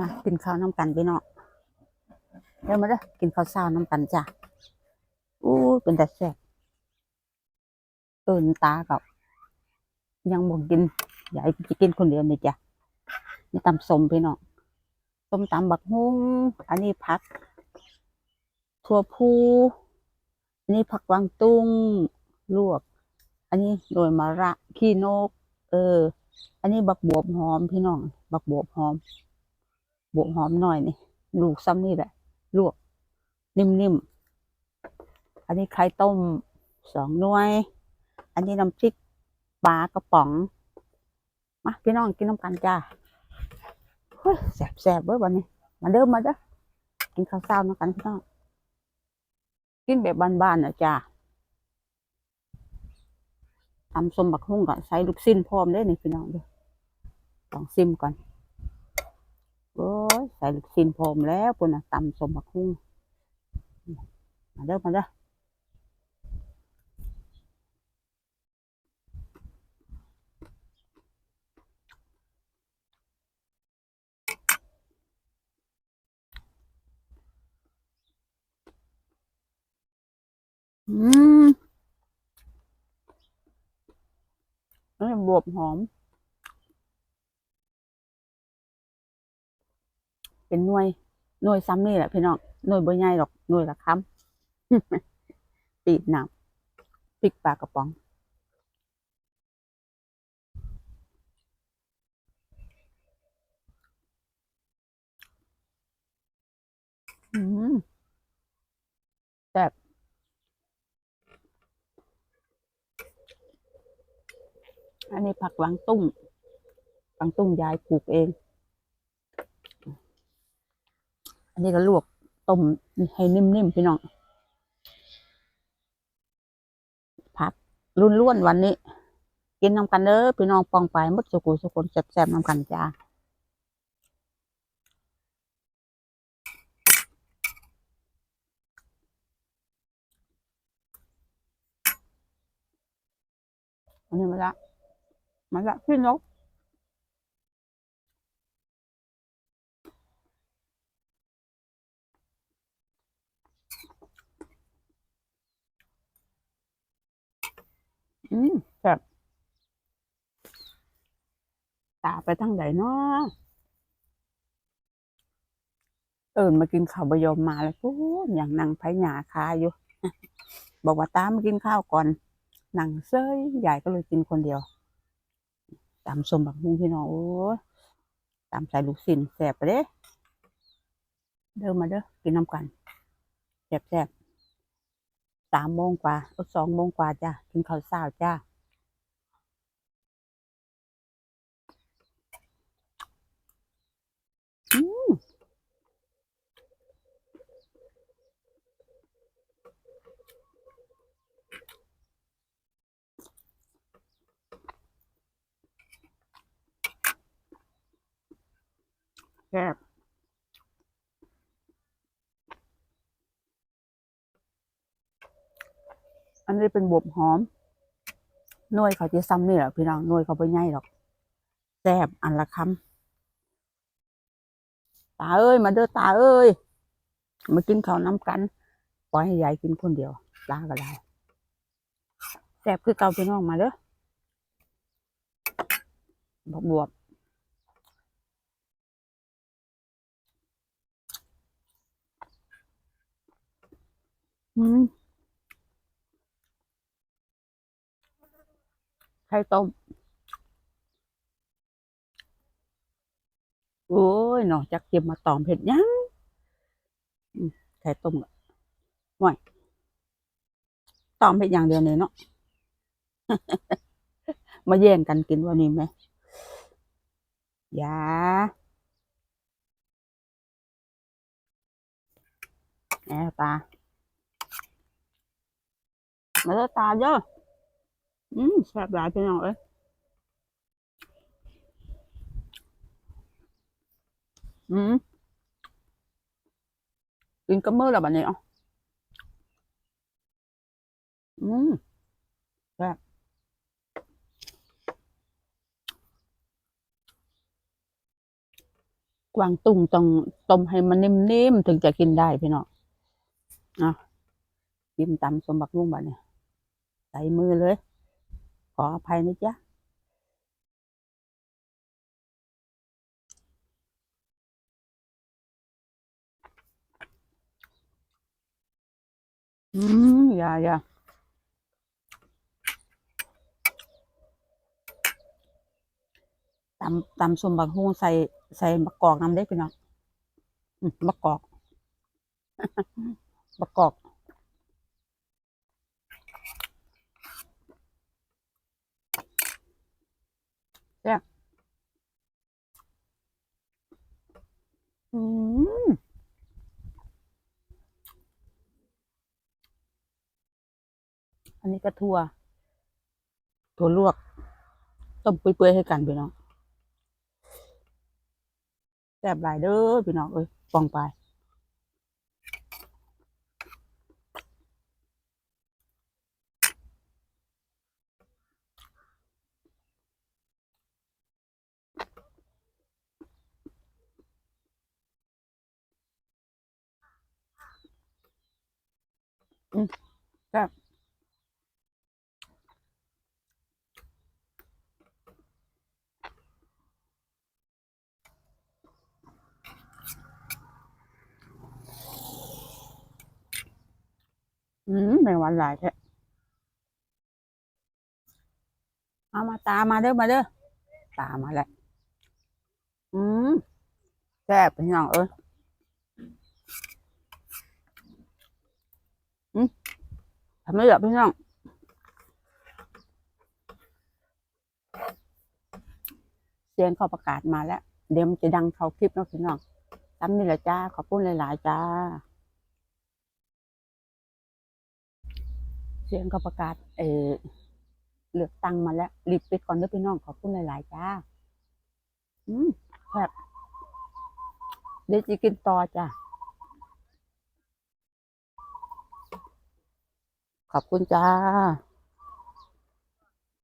มากินข้าวน้ำกันพี่น้องเดี๋ยวมาเด้อกินข้าวเช้าน้ำกันจ้ะอู้เป็นแต่แซ่บเอินตากับยังบ่กินอยากจะกินคนเดียวนี่จ้ะนี่ตำสมพี่น้องส้มตำบักฮุ้งอันนี้ผักถั่วพูอันนี้ผักวางตุ้งลวก อันนี้โดยมะระขี้นก เออ อันนี้บักบวบหอมพี่น้อง บักบวบหอม บวบหอมหน่อยนี่ ลูกซ้ำนี่แหละ ลวก นิ่มๆ อันนี้ไข่ต้มสองน่วย อันนี้น้ำพริกปลากระป๋อง มาพี่น้องกินน้ำกันจ้าเฮ้ยแสบๆเบ้อวันนี้ มาเดิมมาเด้อกินข้าวเช้าน้ำกันพี่น้อง กินแบบบ้านๆนะจ้าทำสมบักฮุ่งก่อนใส่ลูกสิ้นพร้อมได้อนี่พี่น้องเด้อลองซิมก่อน ใส่ลูกซินพร้อมแล้วปุ่นน่ะตำสมบักหุ่งมาเด้อมาเด้ออืมนี่บวบหอม เป็นหน่วยหน่วยซ้ำนี่แหละพี่น้องหน่วยบ่ใหญ่หรอกหน่วยละคำปีกหนังปีกปลากระป๋องอืมแซ่บอันนี้ผักหวังตุ้งหวังตุ้งยายปลูกเอง อั นนี้ก็ลวกต้มให้นิ่มๆพี่น้อง ผักรุ่นล้วนวันนี้ กินน้ำกันเด้อพี่น้องปองไปมดสุกุสุคนแซ่บๆน้ำกันจ้าอันนี้มาละมาละพี่นก อืมแบบตาไปทางไหนเนาะเอินมากินข้าวบยมมาแล้วกูอย่างนั่งไผหยาคาอยู่ บอกว่าตามมากินข้าวก่อนนั่งเซยใหญ่ก็เลยกินคนเดียวตามสมบักมุงพี่น้องโอ้ยตามใส่ลูกสินแสบไปเด้เดินมาเด้อกินน้ำกันแสบแสบ สามโมงกว่าเอ้ยสองโมงกว่าจ้ากินข้าวเช้าจ้าอืมแซ่บ อันนี้เป็นบวบหอมน่วยเขาจะซ้ำนี่แหละพี่น้องน่วยเขาไม่ใหญ่หรอกแซ่บอันละคำตาเอ้ย มาเด้อตาเอ้ย มากินข้าวน้ำกัน ปล่อยให้ยายกินคนเดียวตาก็ได้แซ่บคือเก่าพี่น้องมาเด้อบวบบวบอืม ไข่ต้ม โอ้ยนอจากเก็บมาตอมเผ็ดยังไข่ต้มอะห่วยตอมเผ็ดอย่างเดียวเลยเนาะ มาแย่งกันกินวันนี้ไหมอย่าแอตา มาเด้อตาเด้อ อืมแซ่บหลายพี่น้องเอ้ยอืมกินกับมือแล้วบัดนี้อะอืมแซ่บกวางตุ้งต้องต้มให้มันนิ่มๆถึงจะกินได้พี่น้องเอากินตำสมบักลุงบัดเนี่ยใส่มือเลย ออภัยนะจ๊ะอืมอย่าอย่าตำตำส้มบักฮุ้งใส่ใส่มะกอกน้ำได้พี่น้องอืมมะกอกมะกอกแซ่บ อืมอันนี้ก็ถั่วถั่วลวก ต้มเปื่อยๆให้กันพี่น้องแซ่บหลายเด้อพี่น้องเอ้ยปองไป อืมแซ่บอืมแมงวันหลายแท้เอามาตามาเด้อมาเด้อตามมาแล้วอืมแซ่บพี่น้องเอ้ยอืม ทำไม่เหลือพี่น้องเสียงเขาประกาศมาแล้ว เดี๋ยวมันจะดังเขาคลิปเนาะพี่น้องตามนี่แหละจ้า ขอบคุณหลาย ๆ จ้า เสียงเขาประกาศ เออเลือกตั้งมาแล้วรีบไปก่อนเด้อพี่น้องขอบคุณหลาย ๆ จ้า อืมแบบเดี๋ยวจะกินต่อจ้า ขอบคุณจ้า